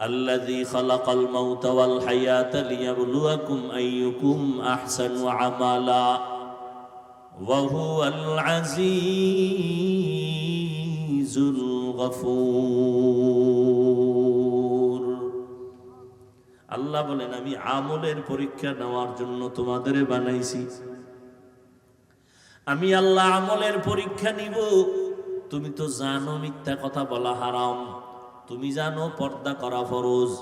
الذي خلق الموت والحياة ليبلوكم أيكم أحسن عملا وهو العزيز الغفور আল্লাহ বলেন আমি আমলের পরীক্ষা নেওয়ার জন্য তোমাদের বানাইছি আমি আল্লাহ আমলের পরীক্ষা নিব তুমি তো জানো মিথ্যা কথা বলা হারাম তুমি জানো পর্দা করা ফরজ।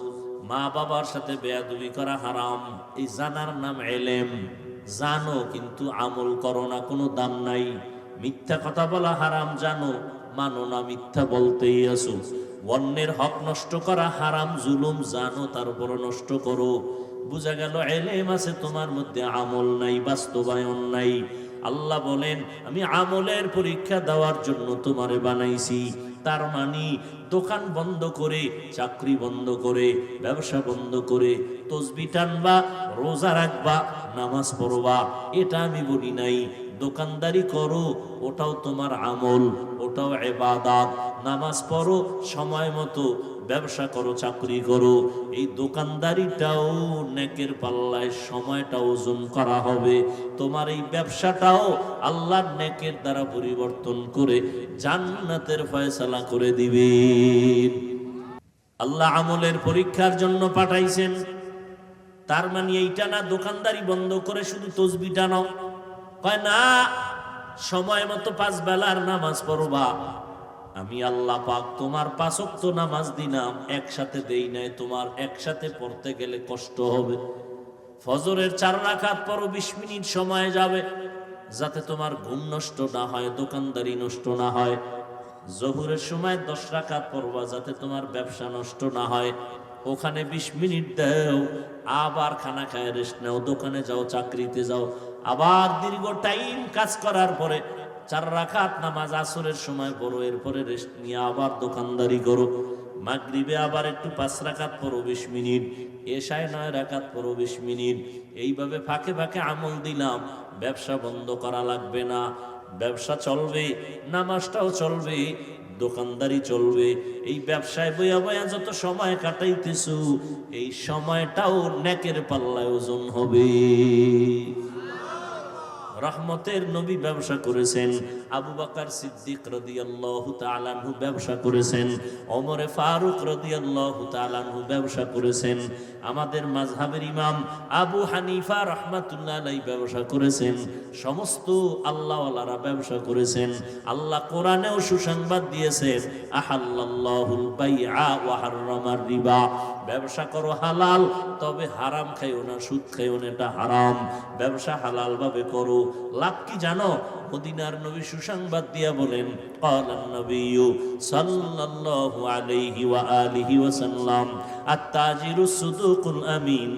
মা বাবার সাথে বেয়াদবি করা হারাম। এই জানার নাম এলেম। জানো কিন্তু আমল করো না, কোনো দাম নাই। মিথ্যা কথা বলা হারাম, জানো। মানো না মিথ্যা বলতেই আসো অন্যের হক নষ্ট করা হারাম, জুলুম জানো তারপর নষ্ট করো। বুঝা গেল এলেম আছে তোমার মধ্যে, আমল নাই, বাস্তবায়ন নাই। আল্লাহ বলেন, আমি আমলের পরীক্ষা দেওয়ার জন্য তোমারে বানাইছি। তার মানে দোকান বন্ধ করে, চাকরি বন্ধ করে, ব্যবসা বন্ধ করে, তসবি টানবা, রোজা রাখবা, নামাজ পড়বা, এটা আমি বলি নাই। দোকানদারি করো, ওটাও তোমার আমল, ওটাও এবাদাত। নামাজ পড়ো, সময় মতো ব্যবসা করো, চাকরি করো, এই দোকানদারিটাও নেকের পাল্লায় সময়টা ওজন করা হবে। তোমার এই ব্যবসাটাও আল্লাহর নেকের দ্বারা পরিবর্তন করে জান্নাতের ফয়সালা করে দিবে। আল্লাহ আমলের পরীক্ষার জন্য পাঠাইছেন। তার মানে এইটা না, দোকানদারি বন্ধ করে শুধু তসবি টানাও কয় না, সময় মতো পাঁচ বেলার নামাজ পড়বা। আমি আল্লাহ পাক তোমার পাঁচক্ত নামাজ দিলাম, একসাথে দেই নাই, তোমার একসাথে পড়তে গেলে কষ্ট হবে। ফজরের চার রাখাত পরও বিশ মিনিট সময় যাবে, যাতে তোমার ঘুম নষ্ট না হয়, দোকানদারি নষ্ট না হয়। জহুরের সময় দশ রাখাত পড়বা, যাতে তোমার ব্যবসা নষ্ট না হয়। ওখানে বিশ মিনিট দাও, আবার খানা খায় রেস্ট নাও, দোকানে যাও, চাকরিতে যাও। আবার দীর্ঘ টাইম কাজ করার পরে চার রাখাত নামাজ আসরের সময় পড়ো, এরপরে রেস্ট নিয়ে আবার দোকানদারি করো। মাগরিবে আবার একটু পাঁচ রাখাত পড়ো, বিশ মিনিট। এসায় নয় রাখাত পড়ো, বিশ মিনিট। এইভাবে ফাঁকে ফাঁকে আমল দিলাম, ব্যবসা বন্ধ করা লাগবে না। ব্যবসা চলবে, নামাজটাও চলবে, দোকানদারি চলবে। এই ব্যবসায় বইয়া বইয়া যত সময় কাটাইতেছু, এই সময়টাও নেকের পাল্লায় ওজন হবে। রহমতের নবী ব্যবসা করেছেন। আবু বাকার সিদ্দিক রদিয়াল্লাহু তাআলাহু ব্যবসা করেছেন। ওমরে ফারুক রদিয়াল্লাহু তাআলাহু ব্যবসা করেছেন। আমাদের মাযহাবের ইমাম আবু হানিফা রাহমাতুল্লাহ ব্যবসা করেছেন। সমস্ত আল্লাহওয়ালারা ব্যবসা করেছেন। আল্লাহ কোরআনেও সুসংবাদ দিয়েছেন আহাল্লাল্লাহুল বাইআ ওয়া রিবা। ব্যবসা করো হালাল, তবে হারাম খাইও না, সুদ খাইও না, এটা হারাম। ব্যবসা হালাল ভাবে করো। লাভ কি জানো? মদিনার নবী সুসংবাদ দিয়া বলেন সাল্লাল্লাহু আলাইহি ওয়া আলিহি ওয়া সাল্লাম, আত-তাজিরু সুদুকুল আমিন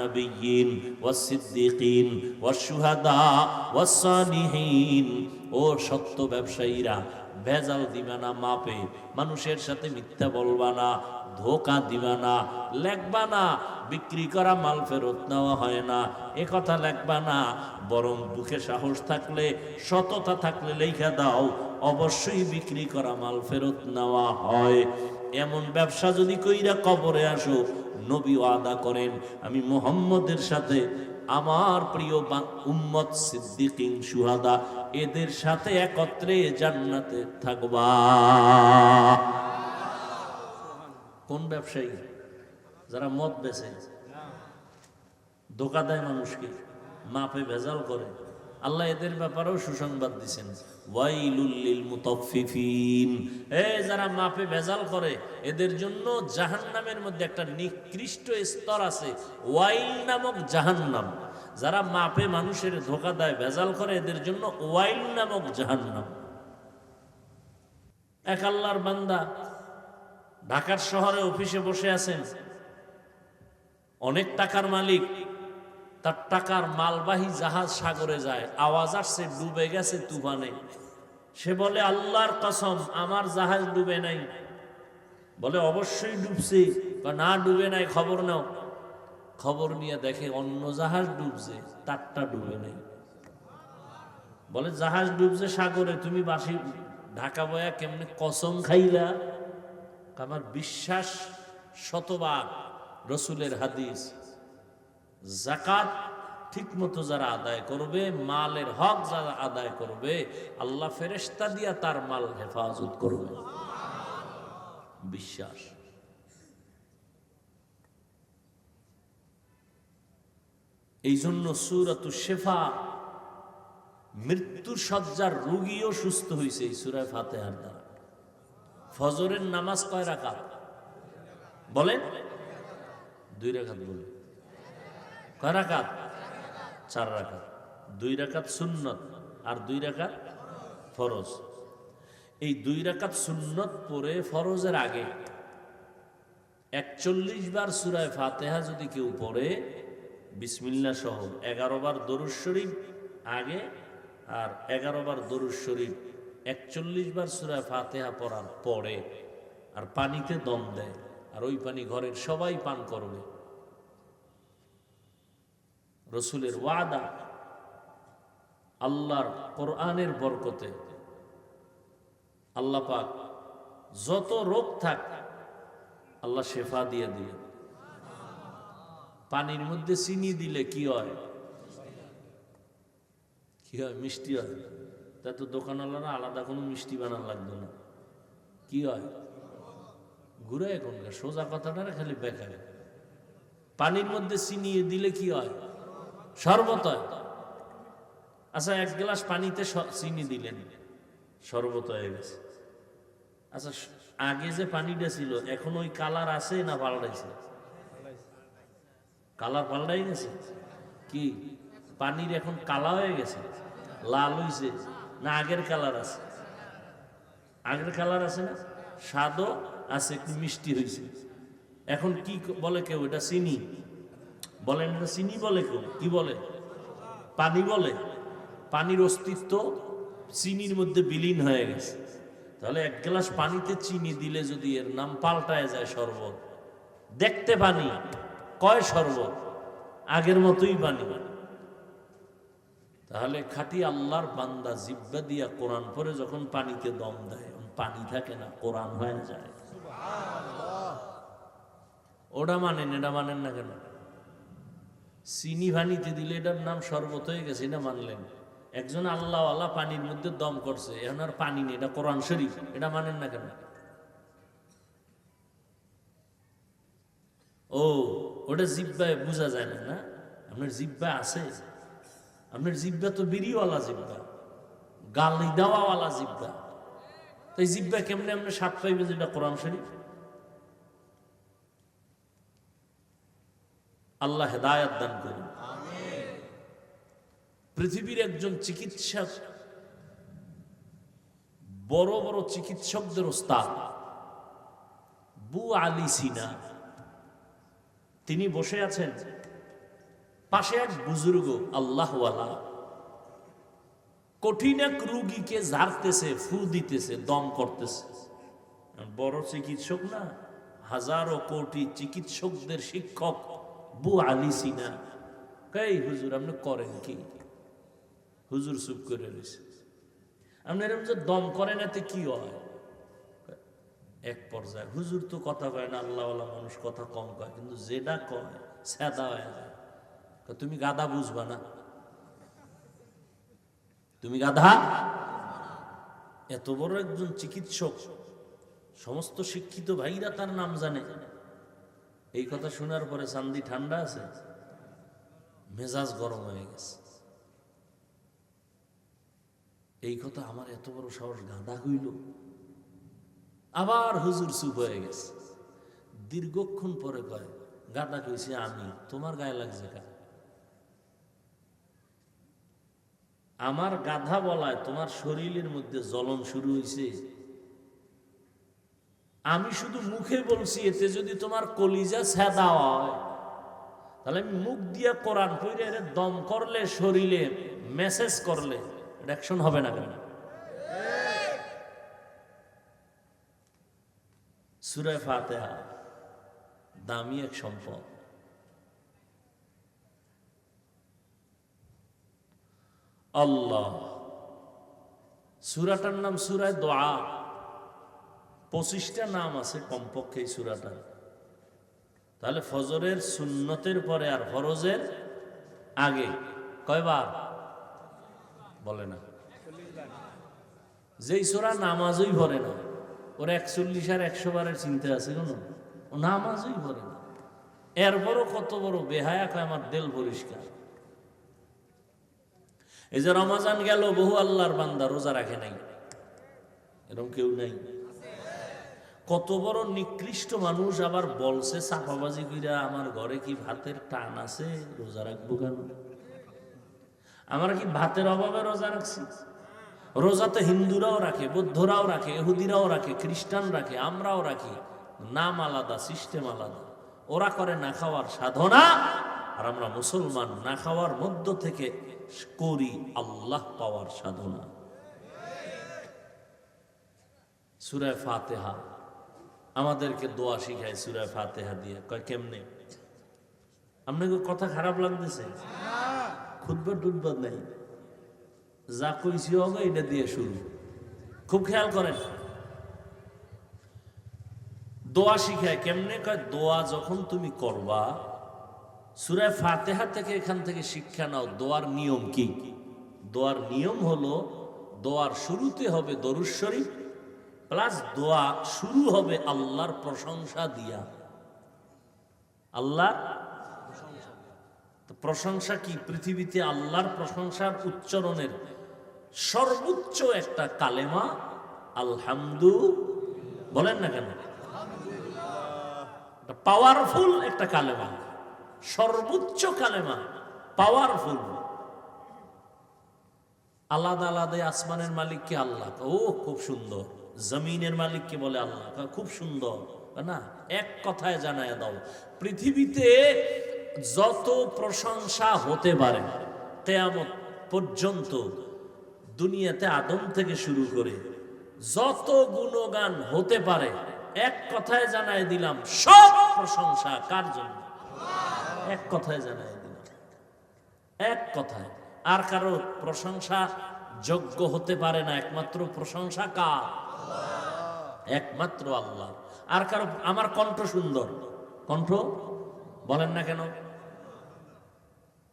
নবিয়্যিন ওয়াস-সিদ্দিকিন ওয়াশ-শুহাদা ওয়াস-সালিহিন ও সত্য ব্যবসায়ীরা, ভেজাল দিবে না মাপে, মানুষের সাথে মিথ্যা বলবা না। ধোকা দিবা না, লেখবা না, বিক্রি করা মাল ফেরত নেওয়া হয় না। এ কথা লেখবা না, বরং বুকে সাহস থাকলে, সততা থাকলে লেখা দাও, অবশ্যই বিক্রি করা মাল ফেরত নেওয়া হয়। এমন ব্যবসা যদি কইরা কবরে আসো নবী আদা করেন। আমি মোহাম্মদের সাথে, আমার প্রিয় উম্মত সিদ্দিকিন সুহাদা, এদের সাথে একত্রে জান্নাতে থাকবা। কোন ব্যবসায়ী? যারা মদ বেচে, ধোকা দেয় মানুষকে, মাপে ভেজাল করে। আল্লাহ এদের ব্যাপারেও সুসংবাদ দিছেন। ওয়াইলুল্লিল মুতাফফিফিন। এ, যারা মাপে ভেজাল করে, এদের জন্য জাহান্নামের মধ্যে একটা নিকৃষ্ট স্তর আছে, ওয়াইল নামক জাহান্নাম। যারা মাপে মানুষের ধোকা দেয়, ভেজাল করে, এদের জন্য ওয়াইল নামক জাহান্নাম। এক আল্লাহর বান্দা ঢাকার শহরে অফিসে বসে আছেন। অনেক টাকার মালিক, তার টাকার মালবাহী জাহাজ সাগরে যায়, আওয়াজ আসছে, ডুবে গেছে তুফানে। সে বলে, আল্লাহর কসম, আমার জাহাজ ডুবে নাই। বলে, অবশ্যই ডুবছে, বা না ডুবে নাই, খবর নাও। খবর নিয়ে দেখে, অন্য জাহাজ ডুবছে, তারটা ডুবে নাই। বলে, জাহাজ ডুবছে সাগরে, তুমি বাসি, ঢাকা বয়া কেমনে কসম খাইলা? আমার বিশ্বাস শতবার রসুলের হাদিস। জাকাত ঠিক মতো যারা আদায় করবে, মালের হক যারা আদায় করবে, আল্লাহ ফেরেস্তা দিয়া তার মাল হেফাজত করবে। বিশ্বাস। এই জন্য সুরাতু শেফা মৃত্যুর সজ্জার রোগীও সুস্থ হয়েছে এই সুরায় ফাতেহার ফজরের নামাজ কয় রাকাত? বলেন। দুই রাকাত বলে কয় রাকাত? চার রাকাত। দুই রাকাত সুন্নত আর দুই রাকাত ফরজ। এই দুই রাকাত সুন্নত পরে ফরজের আগে একচল্লিশ বার সুরায় ফাতেহা যদি কেউ পড়ে বিসমিল্লা সহ এগারো বার দরুদ শরীফ আগে আর এগারো বার দরুদ শরীফ একচল্লিশ বার সুরায় ফাতেহা পড়ার পরে আর পানিতে দম দেয়, আর ওই পানি ঘরের সবাই পান করবে। রসুলের ওয়াদা আল্লাহর কোরআনের বরকতে। আল্লাহ পাক যত রোগ থাক, আল্লাহ শেফা দিয়ে দিয়ে পানির মধ্যে চিনি দিলে কি হয়? কি হয়? মিষ্টি হয় তা তো দোকানওয়ালারা আলাদা কোনো মিষ্টি বানান লাগবে না। কি হয়? ঘুরে এখনকার সোজা কথাটা খালি বেকার। পানির মধ্যে চিনি দিলে কি হয়? শরবত হয়। আচ্ছা এক গ্লাস পানিতে চিনি দিলেন। শরবত হয়ে গেছে। আচ্ছা আগে যে পানিটা ছিল, এখন ওই কালার আছে না পাল্টাইছে? কালার পাল্টাই গেছে? কি? পানির এখন কালা হয়ে গেছে? লাল হইছে? না আগের কালার আছে? আগের কালার আছে না? স্বাদও আছে, একটু মিষ্টি হয়েছে। এখন কি বলে কেউ? এটা চিনি। বলেন এটা চিনি বলে কেউ? কি বলে? পানি বলে? পানির অস্তিত্ব চিনির মধ্যে বিলীন হয়ে গেছে। তাহলে এক গ্লাস পানিতে চিনি দিলে যদি এর নাম পাল্টায় যায় শরবত, দেখতে পানি, কয় শরবত? আগের মতোই পানি পানি। তাহলে খাটি আল্লাহর বান্দা জিব্বা দিয়া কোরআন পরে যখন পানিতে দম দেয় পানি থাকে না, কোরআন হয়ে যায়। ওটা মানেন, এটা মানেন না কেন? চিনি পানিতে দিলে এটার নাম শরবত হয়ে গেছে, এটা মানলেন। একজন আল্লাহ আল্লাহ পানির মধ্যে দম করছে, এখন আর পানি নেই, এটা কোরআন শরীফ, এটা মানেন না কেন? ও, ওটা জিব্বায় বোঝা যায় না না? আপনার জিব্বা আছে? আপনার জিব্বা তো বিড়িওয়ালা জিব্বা। গালি দেওয়াওয়ালা জিব্বা। এই জিব্বা কেমনে আপনি সাত পাইবে যেটা কোরআন শরীফ? আল্লাহ হেদায়াত দান করুন। পৃথিবীর একজন চিকিৎসক, বড় বড় চিকিৎসকদের ওস্তাদ, বু আলী সিনা, তিনি বসে আছেন পাশে এক বুজুর্গ, আল্লাহওয়ালা। কঠিন এক রুগীকে ঝাড়তেছে, ফু দিতেছে, দম করতেছে। বড় চিকিৎসক না, হাজারো কোটি চিকিৎসকদের শিক্ষক, বু আলী সিনা। কই হুজুর, আপনি করেন কি? হুজুর চুপ করে রয়েছে। আপনি এরকম যে দম করেন, এতে কি হয়? এক পর্যায়ে, হুজুর তো কথা কয় না, আল্লাহওয়ালা মানুষ কথা কম কয়, কিন্তু যেটা কয়, সেদা হয়ে যায়। কয়, তুমি গাধা বুঝবা না। তুমি গাধা? এত বড় একজন চিকিৎসক সমস্ত শিক্ষিত ভাইরা তার নাম জানে। এই কথা শোনার পরে চান্দি ঠান্ডা আছে মেজাজ গরম হয়ে গেছে। এই কথা আমার এত বড় সাহস গাঁদা হইল আবার হুজুর চুপ হয়ে গেছে। দীর্ঘক্ষণ পরে কয় গাদা কইছে আমি তোমার গায়ে লাগছে কা আমার গাধা বলায় তোমার শরীরের মধ্যে জ্বলন শুরু হয়েছে আমি শুধু মুখে বলছি, এতে যদি তোমার কলিজা ছেদা হয়, তাহলে আমি মুখ দিয়ে কোরআন এর দম করলে, শরীরে মেসেজ করলে অ্যাকশন হবে না কেন? সুরে ফাতেহা, দামি এক সম্পদ। আল্লাহ। সুরাটার নাম সুরায় দোয়া। পঁচিশটা নাম আছে কমপক্ষে এই সুরাটার। তাহলে ফজরের সুন্নতের পরে আর ফরজের আগে কয়বার? বলে না। যেই সোরা নামাজই ভরে না, ওর একচল্লিশ আর একশো বারের চিন্তা আছে কোনো? ও নামাজই ভরে না। এরপরও কত বড় বেহায়া আমার দেল পরিষ্কার। এই যে রমাজান গেল, বহু আল্লাহর বান্দা রোজা রাখে নাই। এরকম কেউ নাই। কত বড় নিকৃষ্ট মানুষ আবার বলছে, চাপাবাজি কইরা আমার ঘরে কি ভাতের টান আছে? রোজা রাখব কেন? আমরা কি ভাতের অভাবে রোজা রাখছি? রোজা তো হিন্দুরাও রাখে, বৌদ্ধরাও রাখে এহুদিরাও রাখে, খ্রিস্টান রাখে, আমরাও রাখি। নাম আলাদা, সিস্টেম আলাদা। ওরা করে না খাওয়ার সাধনা আর আমরা মুসলমান না খাওয়ার মধ্য থেকে করি আল্লাহ পাওয়ার সাধনা। সুরায় ফাতেহা। আমাদেরকে দোয়া শিখায় সুরায় ফাতেহা দিয়ে। কয়, কেমনে? আপনাকে কথা খারাপ লাগতেছে? খুদবা টুদবা নেই। যা কইছি হবে এটা দিয়ে শুরু। খুব খেয়াল করেন। দোয়া শিখায় কেমনে? কয়, দোয়া যখন তুমি করবা সুরায় ফাতেহা থেকে এখান থেকে শিক্ষা নাও, দোয়ার নিয়ম কি? দোয়ার নিয়ম হলো, দোয়ার শুরুতে হবে দরুদ শরীফ, প্লাস দোয়া শুরু হবে আল্লাহর প্রশংসা দিয়া। আল্লাহ প্রশংসা। কি? পৃথিবীতে আল্লাহর প্রশংসার উচ্চারণের সর্বোচ্চ একটা কালেমা, আলহামদু, বলেন না কেন? পাওয়ারফুল একটা কালেমা। সর্বোচ্চ কালেমা পাওয়ারফুল আলাদা আলাদা আসমানের মালিককে আল্লাহ? ও, খুব সুন্দর। জমিনের মালিককে বলে আল্লাহ? খুব সুন্দর না? এক কথায় জানায় দাও, পৃথিবীতে যত প্রশংসা হতে পারে, কেয়ামত পর্যন্ত দুনিয়াতে আদম থেকে শুরু করে যত গুণগান হতে পারে, এক কথায় জানায় দিলাম, সব প্রশংসা কার জন্য? এক কথায় জানায় দিলাম এক কথায়। আর কারও প্রশংসা যোগ্য হতে পারে না, একমাত্র প্রশংসা কার? একমাত্র আল্লাহ। আর কারও, আমার কণ্ঠ সুন্দর। কণ্ঠ? বলেন না কেন?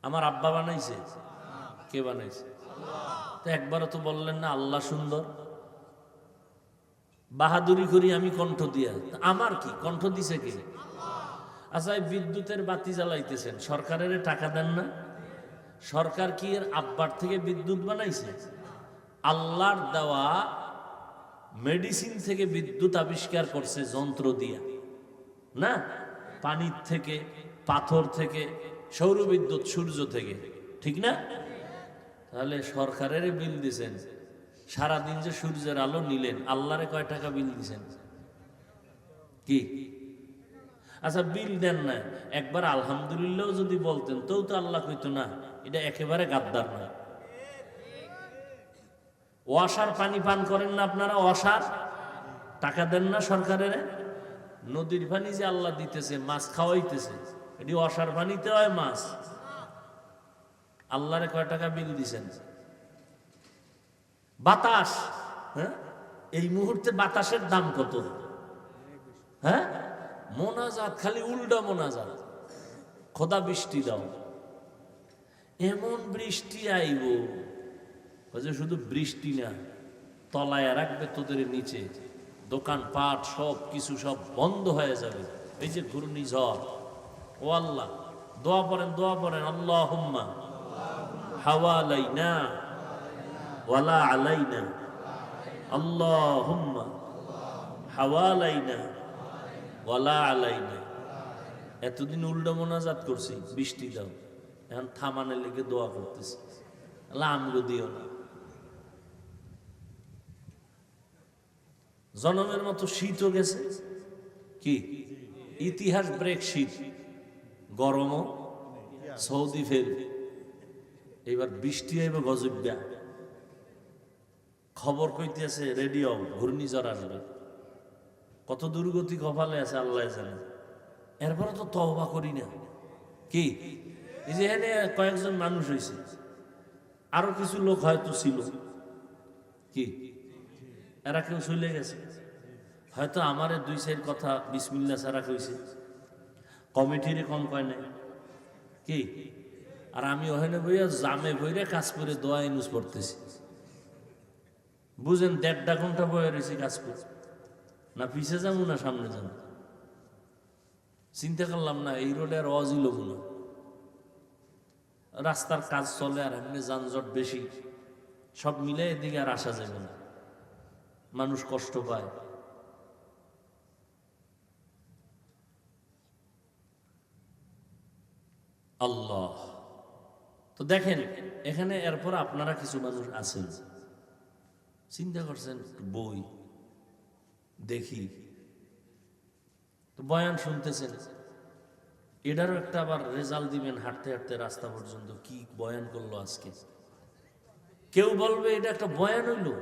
আমার আব্বা বানাইছে? কে বানাইছে? তো একবারও তো বললেন না, আল্লাহ সুন্দর। বাহাদুরি করি আমি কণ্ঠ দিয়া। আমার কি? কণ্ঠ দিছে কে? আচ্ছা বিদ্যুতের বাতি জ্বালাইতেছেন। সরকারের টাকা দেন না। সরকার কি এর আব্বার থেকে বিদ্যুৎ বানাইছে? আল্লাহর দেওয়া মেডিসিন থেকে বিদ্যুৎ আবিষ্কার করছে যন্ত্র দিয়া। না? পানির থেকে, পাথর থেকে সৌর বিদ্যুৎ সূর্য থেকে। ঠিক না? তাহলে সরকারের বিল দিছেন। সারাদিন যে সূর্যের আলো নিলেন, আল্লাহরে কয় টাকা বিল দিছেন? কি? আচ্ছা বিল দেন না একবার আলহামদুলিল্লাহ যদি বলতেন তো তো আল্লাহ কইতো না, এটা একেবারে গাদ্দার নয়। ওয়াসার পানি পান করেন না আপনারা ওয়াসার টাকা দেন না সরকারের? নদীর পানি যে আল্লাহ দিতেছে, মাছ খাওয়াইতেছে, এটি অসার পানিতে হয় মাছ। আল্লাহরে কয় টাকা বিল দিছেন? বাতাস হ্যাঁ? এই মুহূর্তে বাতাসের দাম কত? হ্যাঁ? মোনাজাত, খালি উল্টা মোনাজাত। খোদা বৃষ্টি দাও। এমন বৃষ্টি আইব যে শুধু বৃষ্টি না, তলায় রাখবে তোদের নিচে। দোকান পাট সব কিছু সব বন্ধ হয়ে যাবে। এই যে ঘূর্ণিঝড়, ও আল্লাহ, দোয়া পড়েন দোয়া পড়েন আল্লাহ হুম্মা হাওয়া আলাইনা ওয়ালা আলাইনা আল্লাহ হুম্মা হাওয়া আলাইনা ওয়ালা আলাইনা এতদিন উল্টো মোনাজাত করছি, বৃষ্টি দাও। এখন থামানের লেগে দোয়া করতেছি। আমগো দিও না। জনমের মতো শীতও গেছে। কি? ইতিহাস ব্রেক শীত। গরমও। সৌদি ফের। এবার বৃষ্টি হইব গজব্যা খবর কইতেছে রেডিও, ঘূর্ণিঝড় আসবে। কত দুর্গতি কপালে আছে, আল্লাহ জানে। এরপরে তো তহবা করি না। কি? এই যে কয়েকজন মানুষ হয়েছে আরও কিছু লোক হয়তো ছিল। কি? এরা কেউ চলে গেছে। হয়তো আমারে দুই সাইড কথা বিসমিল্লা ছাড়া কইছে। কমিটিরে কম কয় নাই। কি? আর আমি ওখানে বইয়া জামে বইরে কাজ করে দোয়া ইনুজ পড়তেছি। বুঝেন দেড়টা ঘণ্টা বয়ে রয়েছি কাজ করে। না পিছে যাব না সামনে যাব? চিন্তা করলাম না, এই রোডে আর অজিল না। রাস্তার কাজ চলে আর এমনি যানজট বেশি। সব মিলে এদিকে আর আসা যাবে না। মানুষ কষ্ট পায়। আল্লাহ। তো দেখেন, এখানে এরপর আপনারা কিছু মানুষ আছেন। চিন্তা করছেন, বই। দেখি। তো বয়ান শুনতেছেন। এটারও একটা আবার রেজাল্ট দিবেন হাঁটতে হাঁটতে রাস্তা পর্যন্ত। কি বয়ান করল আজকে? কেউ বলবে, এটা একটা বয়ান হইল?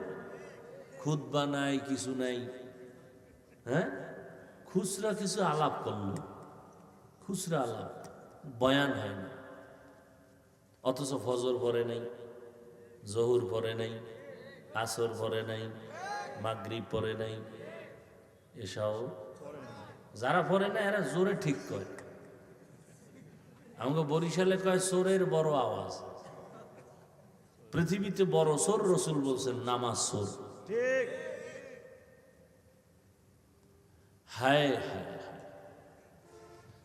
খুদবা নাই, কিছু নাই। হ্যাঁ? খুচরা কিছু আলাপ করল। খুচরা আলাপ। বয়ান হয় না। অথচ ফজর পরে নাই, জহুর পরে নাই, আসর পরে নাই, মাগরিব পরে নাই এসব যারা পরে না এরা জোরে ঠিক করে। আমাকে বরিশালে কয় সোরের বড় আওয়াজ। পৃথিবীতে বড় সোর রসুল বলছেন নামাজ সোর। ঠিক। হায় হায়।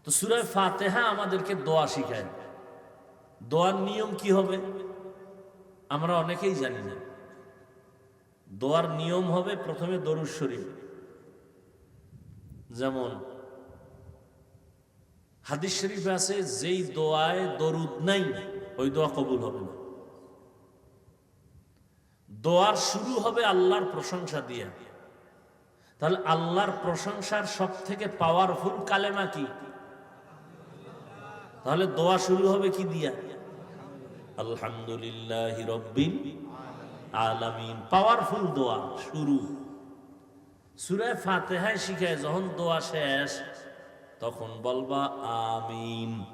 তো সুরায় ফাতেহা আমাদেরকে দোয়া শিখায়। দোয়ার নিয়ম কি হবে? আমরা অনেকেই জানি না। দোয়ার নিয়ম হবে প্রথমে দরুদ শরীফ। যেমন হাদিস শরীফে আছে, যেই দোয়ায় দরুদ নাই, ওই দোয়া কবুল হবে না। দোয়ার শুরু হবে আল্লাহর প্রশংসা দিয়ে। তাহলে আল্লাহর প্রশংসার সব থেকে পাওয়ারফুল কালেমা কি? তাহলে দোয়া শুরু হবে কি দিয়া? আলহামদুলিল্লাহ রব্বিল আলামিন। পাওয়ারফুল দোয়া, শুরু। সুরায় ফাতেহায় শিখায় যখন দোয়া শেষ, তখন বলবা আমিন।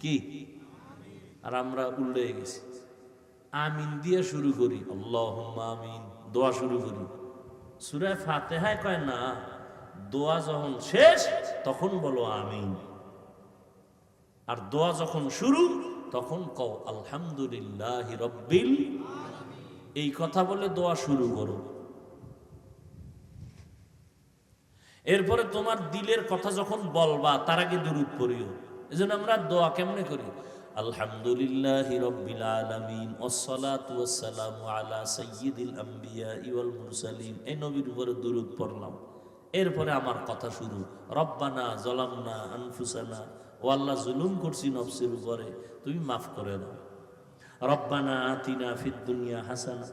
কি? আর আমরা উল্টে গেছি। আমিন দিয়ে শুরু করি। আল্লাহ আমিন। দোয়া শুরু করি। সুরে ফাতেহায় কয় না, দোয়া যখন শেষ, তখন বলো আমিন। আর দোয়া যখন শুরু, তখন কও আলহামদুলিল্লাহ রব্বিল এই কথা বলে দোয়া শুরু করো। এরপরে তোমার দিলের কথা যখন বলবা, তার আগে দুরুদ পড়িও। এজন্য আমরা দোয়া কেমনে করি? আলহামদুলিল্লাহ রব্বিল আলামিন ওয়াসসালাতু ওয়াসসালামু আলা সাইয়্যিদিল আম্বিয়া ওয়াল মুরসালিন। এই নবীর উপরে দুরুদ পড়লাম। এরপরে আমার কথা শুরু। রব্বানা জলামনা আনফুসানা, ও আল্লাহ জুলুম করছি নফসের উপরে, তুমি মাফ করে দাও। রব্বানা আতিনা ফিদ হাসানা।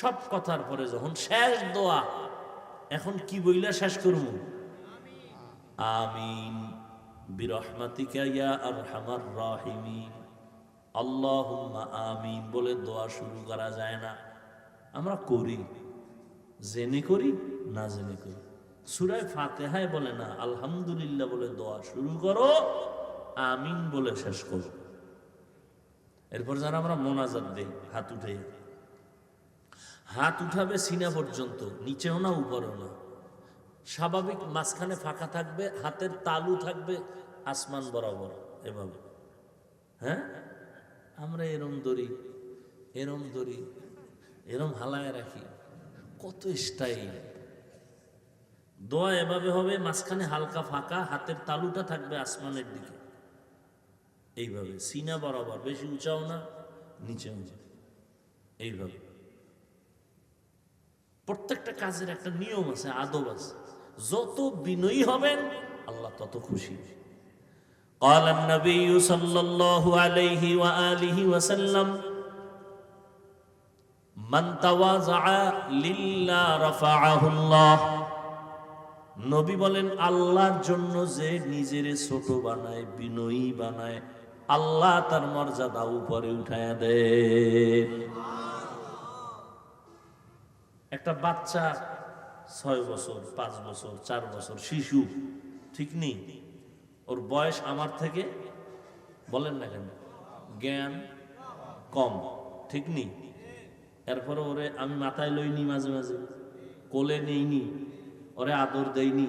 সব কথার পরে যখন শেষ দোয়া, এখন কি বইলা শেষ করব? আমিন। বিরহমাতিকা ইয়া আরহামার রাহিমিন। আল্লাহুম্মা আমিন বলে দোয়া শুরু করা যায় না। আমরা করি, জেনে করি, না জেনে করি। সুরায় ফাতেহায় বলে না, আলহামদুলিল্লাহ বলে দোয়া শুরু করো, আমিন বলে শেষ করো। এরপর যারা আমরা মোনাজাত দেই, হাত উঠে হাত উঠাবে সিনা পর্যন্ত, নিচেও না, উপরেও না। স্বাভাবিক মাঝখানে ফাঁকা থাকবে, হাতের তালু থাকবে, আসমান বরাবর এভাবে। হ্যাঁ? আমরা এরম দড়ি এরম দড়ি, এরম হালায় রাখি। কত স্টাইল। দোয়া এভাবে হবে, মাঝখানে হালকা ফাঁকা, হাতের তালুটা থাকবে আসমানের দিকে। এইভাবে, সিনা বরাবর, বেশি উঁচাও না নিচে না। এইভাবে। প্রত্যেকটা কাজের একটা নিয়ম আছে, আদব আছে। যত বিনয়ী হবেন আল্লাহ তত খুশি قال النبي صلى الله عليه وآله وسلم من تواضع لله رفعه الله নবী বলেন আল্লাহর জন্য যে নিজের ছোট বানায় বিনয়ী বানায় আল্লাহ তার মর্যাদা উপরে উঠায় দেয় একটা বাচ্চা ছয় বছর, পাঁচ বছর, চার বছর, শিশু, ঠিক নেই। ওর বয়স আমার থেকে, বলেন না কেন, জ্ঞান কম, ঠিক নেই। এরপরে ওরে আমি মাথায় লইনি মাঝে মাঝে, কোলে নেইনি, ওরে আদর দেইনি।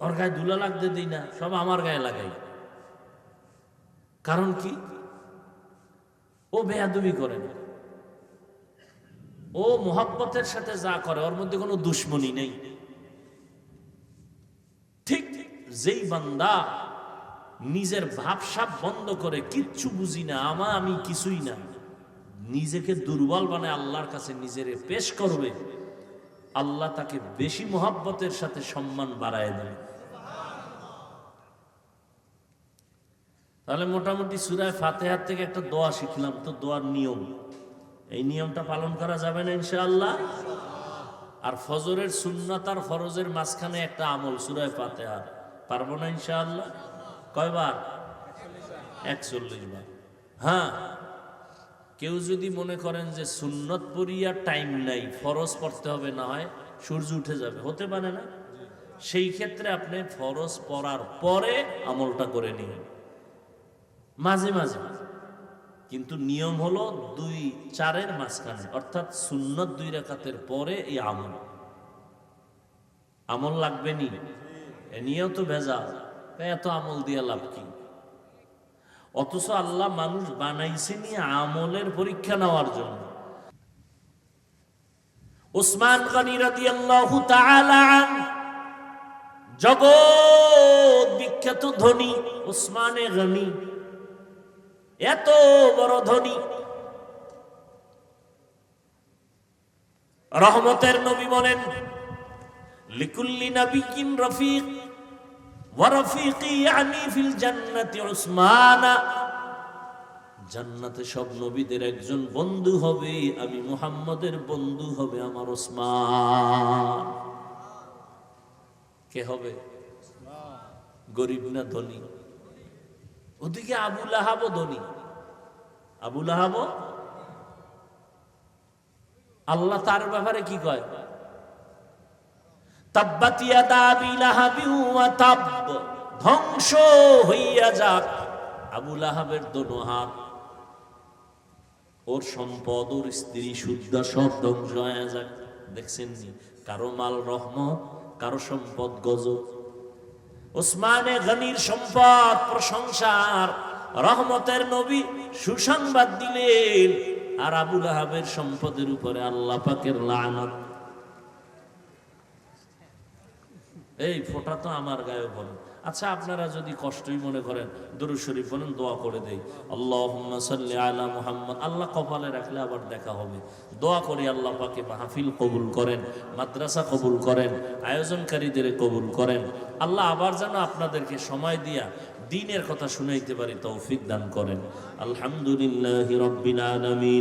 ওর গায়ে দুলা লাগতে দিই না, সব আমার গায়ে লাগাই। কারণ কি? ও বেয়াদুবি করে না। ও মোহাব্বতের সাথে যা করে, ওর মধ্যে কোনো দুশ্মনী নেই। ঠিক যেই বান্দা নিজের ভাবসাব বন্ধ করে কিচ্ছু বুঝি না, আমা আমি কিছুই না, নিজেকে দুর্বল বানায় আল্লাহর কাছে নিজের পেশ করবে, আল্লাহ তাকে বেশি মোহাব্বতের সাথে সম্মান বাড়ায় দেবে। তাহলে মোটামুটি সুরায় ফাতেহার থেকে একটা দোয়া শিখলাম, তো দোয়ার নিয়ম। এই নিয়মটা পালন করা যাবে না ইনশাআল্লাহ। আর ফজরের সুন্নাত আর ফরজের মাঝখানে একটা আমল সুরায় ফাতেহার পারব না ইনশাআল্লাহ? কয়বার? একচল্লিশ বার। হ্যাঁ। কেউ যদি মনে করেন যে সুন্নত পড়িয়া টাইম নাই, ফরজ পড়তে হবে, না হয় সূর্য উঠে যাবে। হতে পারে না? সেই ক্ষেত্রে আপনি ফরজ পড়ার পরে আমলটা করে নিন। মাঝে মাঝে। কিন্তু নিয়ম হলো দুই চারের মাঝখানে, অর্থাৎ সুন্নত দুই রেখাতের পরে এই আমল। আমল লাগবে নি? এ নিয়েও তো ভেজা এত আমল দিয়ে লাভ কি? অথচ আল্লাহ মানুষ বানাইছে নিয়ে আমলের পরীক্ষা নেওয়ার জন্য। উসমান গনি রাদিয়াল্লাহু তাআলা জগৎ বিখ্যাত ধনী উসমানে গনি এত বড় ধনী। রহমতের নবী বলেন, লিকুল্লি নবিয়িন রফিক জান্নাতে সব নবীদের একজন বন্ধু হবে, আমি মুহাম্মদের বন্ধু হবে আমার ওসমান কে হবে? গরিব না ধনী? ওদিকে আবুল আহাবও ধনী। আবুল আহাবও আল্লাহ তার ব্যাপারে কি কয়? আবি ধ্বংস হইয়া যাক। আবু লাহাবের দোনো হাত। ওর সম্পদ, ওর স্ত্রী শুদ্ধ সব ধ্বংস হয়ে যাক। দেখছেন কারও মাল রহমত, কারও সম্পদ গজব। ওসমানে গনির সম্পদ, প্রশংসার রহমতের নবী সুসংবাদ দিলেন। আর আবুল আহাবের সম্পদের উপরে আল্লাহ পাকের লানত। এই ফোটা তো আমার গায়ে বলেন আচ্ছা আপনারা যদি কষ্টই মনে করেন দরুদ শরীফ বলেন, দোয়া করে দেই। আল্লাহ সাল্লি আলা মুহাম্মদ। আল্লাহ কপালে রাখলে আবার দেখা হবে। দোয়া করি আল্লাহ পাকে মাহফিল কবুল করেন, মাদ্রাসা কবুল করেন, আয়োজনকারীদের কবুল করেন। আল্লাহ আবার যেন আপনাদেরকে সময় দিয়া দিনের কথা শুনাইতে পারি, তৌফিক দান করেন। আলহামদুলিল্লাহ রব্বিল আলামিন।